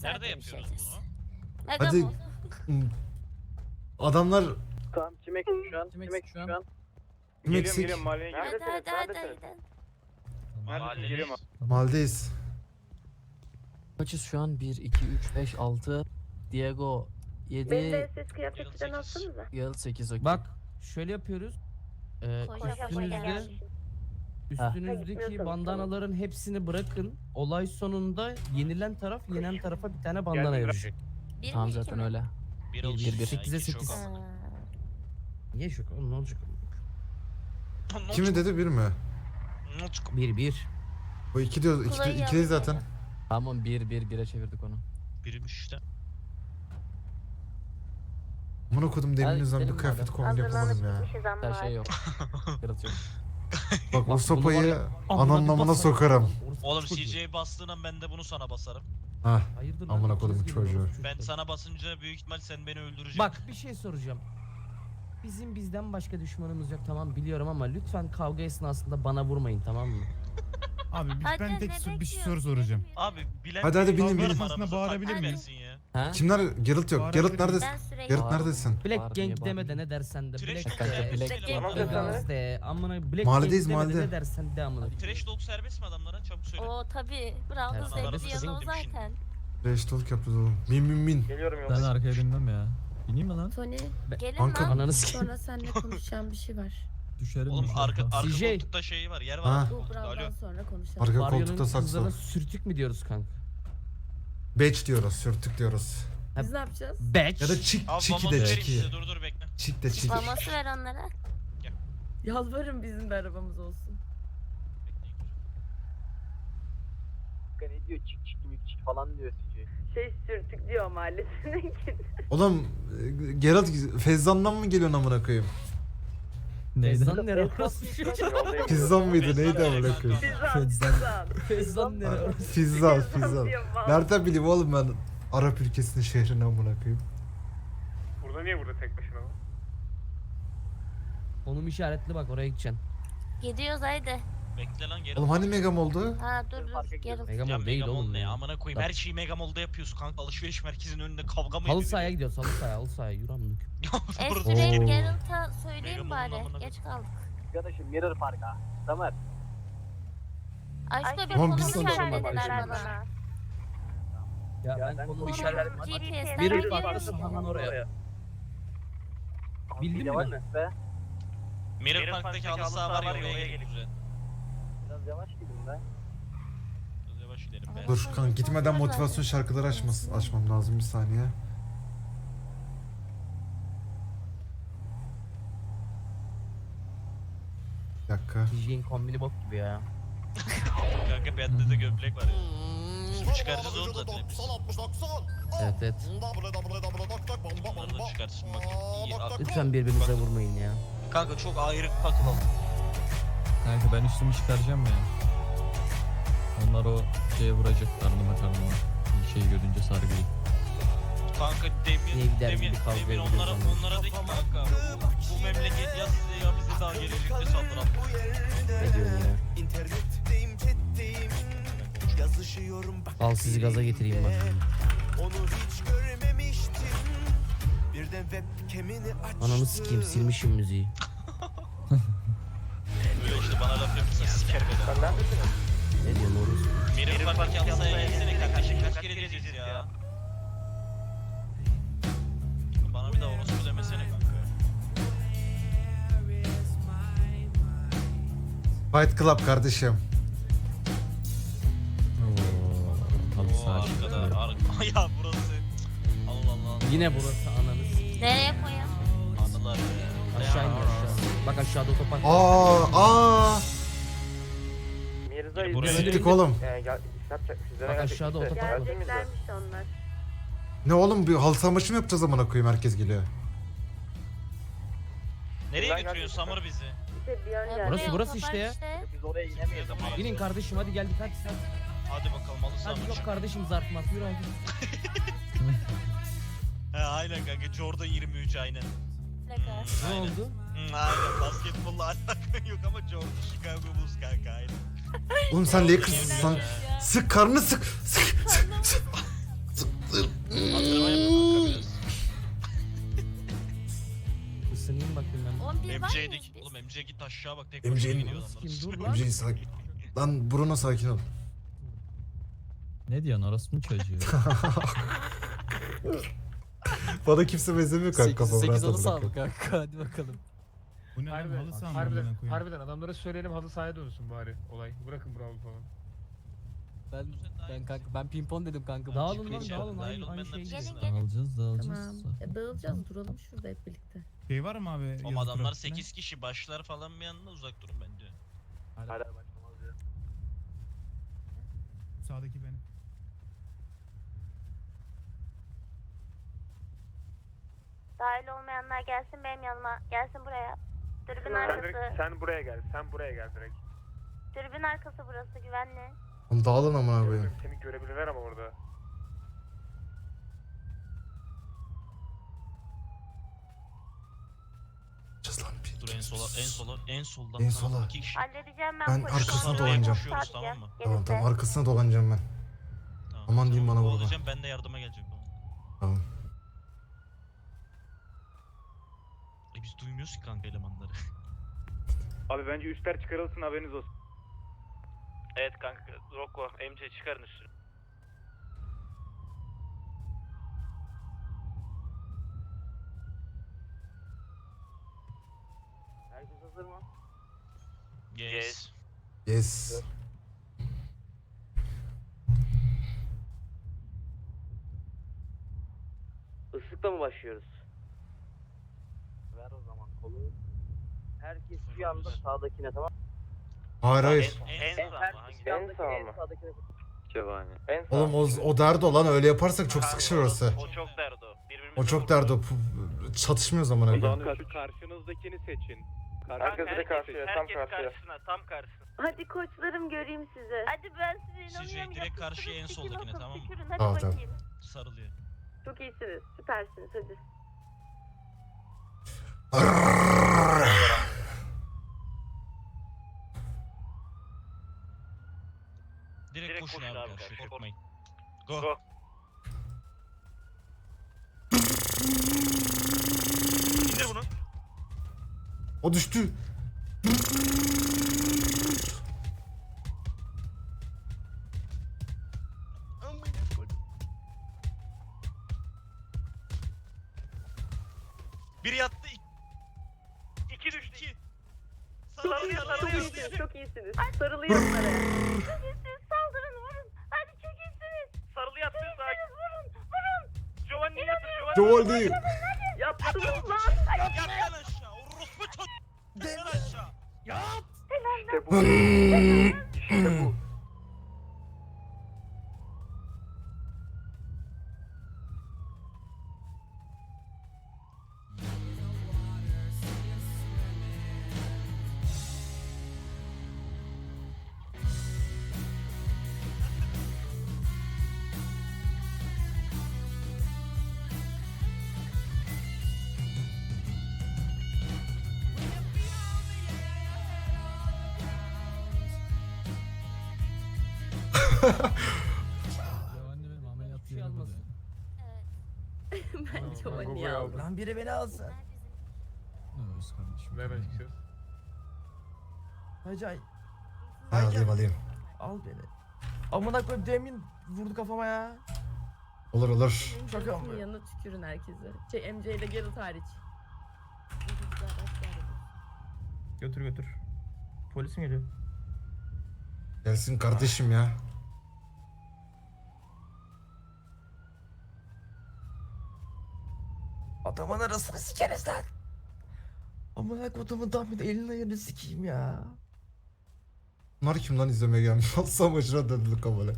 zaten Nerede yapıyoruz bunu? Hadi. Adamlar Tamam Çimek şu an. Çimek Çimek şu an. şu an. Meksik Geliyorum mahalleye Hadi geliyorum. hadi hadi hadi. Neredesin? Geliyorum abi. Maldeyiz. Kaçız şu an? 1, 2, 3, 5, 6. Diego 7. Beni de ses kıyafetinden sekiz. alsanıza. Yıl 8 okey. Bak şöyle yapıyoruz. Ee, Koy, koy, koy, üstünüzde koy. Üstünüzdeki bandanaların hepsini bırakın. Olay sonunda yenilen taraf yenen tarafa bir tane bandana Geldim, verecek. Bir Tamam mi, iki zaten mi? öyle. Bir Bir, olsun bir, bir. ya, Sekize iki çok sekiz. Ha. Niye şok oğlum ne olacak? Ne Kimi olacak? dedi bir mi? Ne olacak? 1 1. O iki diyor, iki, ikideyiz zaten. Tamam 1, 1, 1'e çevirdik onu. Birmiş işte. Amına kodum demin Hadi yüzden bir gidelim kıyafet madem. kombin yapamadım ya. ama. Her şey yok. Bak o Bak, sopayı bunu var ya, ananın amına bir amına basarım. sokarım. Oğlum çok iyi. CJ bastığında ben de bunu sana basarım. Ha. Hayırdır lan, Amına gibi çocuğu. Ben sana basınca büyük ihtimal sen beni öldüreceksin. Bak bir şey soracağım. Bizim bizden başka düşmanımız yok tamam biliyorum ama lütfen kavga esnasında bana vurmayın tamam mı? Abi bir- ben tek bir soru soracağım. Abi bilen Hadi, hadi, binin, binin. Aslında bağırabilir taktik miyim? Ha? Kimler? Geralt yok. Geralt neredesin? Ben sürekli Geralt neredesin? Black Gang deme de ne dersen de Trash Black Kanka, Black Gang deme. De amına Black Mahalledeyiz, Gang deme de mahallede. ne dersen de amına. Trash talk serbest mi adamlara? Çabuk söyle. O tabi. Bravo Her sevdiği serbest yanı o zaten. Yapıyoruz oğlum. Min min min. Geliyorum Ben yolda. arkaya binmem ya. Bineyim mi lan? Tony Gelin Kanka, lan. Ananı sikeyim. sonra seninle konuşacağım bir şey var. Düşerim. Oğlum düşerim. arka, arka CJ. koltukta şeyi var. Yer var. Ha. arka Bu koltukta. Alo. Bravo'dan sonra konuşalım. Arka koltukta sakso. kızlarına sürtük mü diyoruz kanka? Batch diyoruz, sürtük diyoruz. Biz ne yapacağız? Batch. Ya da çik, Al çiki de çiki. size. Dur dur bekle. Çik de çiki. Maması ver onlara. Yalvarırım bizim de arabamız olsun. Ne diyor çik çik mik çik falan diyor CJ. Şey sürtük diyor mahallesine Oğlum e, Geralt Fezzan'dan mı geliyorsun amına koyayım? Neydi? Fezzan nere orası? Yoldayım. Fizzan mıydı Fezzan neydi ne amına koyayım? Fizan, fizan. Fezzan nere orası? Fizzan, Fizzan. Nereden bileyim oğlum ben Arap ülkesinin şehrini amına koyayım? Burada niye burada tek başına var? Konum işaretli bak oraya gideceksin. Gidiyoruz haydi. Bekle lan geri. Oğlum hani Megam oldu? Ha dur dur. Ya Megamol değil Megamol oğlum ne? ya. Amına koyayım. Her şeyi Megamol'da yapıyoruz kanka. Alışveriş merkezinin önünde kavga mı Halı ediliyor? sahaya gidiyoruz halı sahaya halı sahaya yürü amına. E Burası sürekli Oo. Geralt'a söyleyeyim Megamol'un bari. amına Geç kaldık. Arkadaşım Mirror Park'a. Tamer. Aşko bir Tamam, biz konuşalım işaretler bak. bana. Ya ben ben konum Konum işaretledim. GPS'den Biri farklı sahanın oraya. Bildin mi git be. Mirror Park'taki halı saha var ya oraya gelin. Biraz yavaş gidin be. Biraz yavaş gidelim be. Dur kanka gitmeden motivasyon şarkıları açmaz, açmam lazım bir saniye. Bir dakika. DJ'in kombini bok gibi ya. Kanka bende de gömlek var ya. Üstümü çıkaracağız oğlum zaten hepimiz. Evet evet. Onları da çıkarsın bakayım. İyi, Lütfen birbirinize vurmayın ya. Kanka çok ayrık takılalım. Kanka ben üstümü çıkaracağım ya. Onlar o şeye vuracak karnıma karnıma. Bir şey görünce sargıyı. Kanka Niye demin, gider kavga demin ediyoruz onlara, onlara de ki kanka bu, bu memleket ya size ya bize daha gelecekte saldıran. Ne diyorsun ya? Al sizi gaza getireyim bak. Ananı sikeyim silmişim müziği. Böyle işte bana laf yapıyorsa siker beni. Sen neredesin? Ne diyorsun orası? Mirror Park'taki halı sahaya gelsene kanka şimdi kaç kere diyeceğiz ya. Bana bir daha orospu demesene kanka. Fight Club kardeşim. Oo, halı Oo saha arkada çıktı. arka. ya burası. Allah Allah. Yine burası ananı. Nereye koyayım? Anılar ya. Aşağı in aşağı. Bak aşağıda otopark. Aa, aa. Mirza Ya buraya- Siktik oğlum. Ee, gel, iş yapacak. Sizlere Bak aşağıda otopark var. Geleceklermiş onlar. Ne oğlum bir halı saha maçı mı yapacağız amına koyayım herkes geliyor. Nereye Ben götürüyorsun. Samur bizi? İşte bir an geldi. Burası, burası işte ya. Biz oraya inemeyiz ama. İnin kardeşim hadi geldik hadi sen. Hadi bakalım halı Hadi yok kardeşim zarf mat yürü hadi. He aynen kanka Jordan 23 aynen. Ne Aynen. oldu? Hmm, aynen basketbolla alakan yok ama Jordan Chicago Bulls kanka aynen. Oğlum sen Lakers'sın sen. Sık karnını sık. Sık sık sık. Sık, Isınayım bakayım ben. Oğlum biz MJ'dik. Oğlum MJ git aşağı bak tek MJ başına mi? dur lan. MJ sakin. Lan Bruno sakin ol. Ne diyorsun orası mı çocuğu? Bana kimse benzemiyor kanka 8 kafamı 8 rahat onu bırakın. sağlık kanka hadi bakalım. Bu ne lan Harbiden, halı saha mı harbiden, amına koyayım? harbiden adamlara söyleyelim halı sahaya dönsün bari olay. Bırakın bravo falan. Ben ben kanka ben pimpon dedim kanka. Dağılın lan dağılın aynı, aynı şey. Gelin gelin. Dağılacağız Tamam. dağılacağız. Ya dağılacağız duralım şurada hep birlikte. Şey var mı abi? Oğlum yazı adamlar trafiğine? 8 kişi başlar falan bir yandan uzak durun bence. Hala başlamaz ya. Sağdaki benim. Dahil olmayanlar gelsin benim yanıma. Gelsin buraya. Tribün Sen, arkası. direkt, sen buraya gel. Sen buraya gel direkt. Tribün arkası burası güvenli. Oğlum dağılın amına koyayım. Seni görebilirler ama orada. Cız lan bir. Dur en sola en sola en soldan En tamam, sola. iki kişi. Halledeceğim ben. Ben arkasına dolanacağım. Koşuyoruz, sadece. tamam mı? Tamam tamam arkasına dolanacağım ben. Tamam, Aman sen diyeyim bana vurma. kovalayacağım, Ben de yardıma geleceğim. Tamam. Tamam. E biz duymuyoruz ki kanka elemanları. Abi bence üstler çıkarılsın haberiniz olsun. evet kanka Rocco MC çıkarın üstünü. Herkes hazır mı? Yes. Yes. Islıkla mı başlıyoruz? Ver o zaman kolu. Herkes bir anda sağdakine tamam Hayır hayır. En, en sağ mı? Hangi? En sağ mı? sağdakine. Cevani. En sağ. Oğlum o, o derdi olan öyle yaparsak çok sıkışır orası. O çok derdi o. Birbirimize O çok vurdu. derdi o. Pu- Çatışmıyoruz amına koyayım. karşınızdakini seçin. De karşıya, tam herkes karşıya. karşısına, tam karşısına. Hadi koçlarım göreyim sizi. Hadi ben size Sizi inanıyorum. direkt karşıya en soldakine, tamam mı? tükürün, Hadi Tamam, tamam. bakayım. Sarılıyor. Çok iyisiniz. Süpersiniz hadi. Direkt, koşun, abi karşıya korkmayın. Go. Go. İndir bunu. O düştü. Biri yattı. ik- İki düştü. İki. Çok Sarılıyor, çok sarılıyor. iyisiniz, çok iyisiniz. Sarılıyor onlara. Çok iyisiniz. Saldırın vurun. Hadi çok iyisiniz. Sarılı yattı. İyisiniz vurun. Vurun. Giovanni yatır. Giovanni. Giovanni. Yaptınız lan. Yat lan aşağı. Orospu çocuk. Yat aşağı. İşte bu. İşte bu. Giovanni benim ameliyat almasın. Lan biri beni alsın. Ne öz kardeşim. Nereden çıkacağız? Hacı ay Ha, alayım alayım. al beni. Amına koyayım demin vurdu kafama ya. Olur olur. Şaka mı? Yanına tükürün herkese. Şey MJ ile Geralt hariç. Götür götür. Polis mi geliyor? Gelsin kardeşim ya. Adamın arasını sikeriz lan. Amına kodumun tam bir elini ayarını sikeyim ya. Bunlar kim lan izlemeye gelmiş? Nasıl amacına döndük kabale.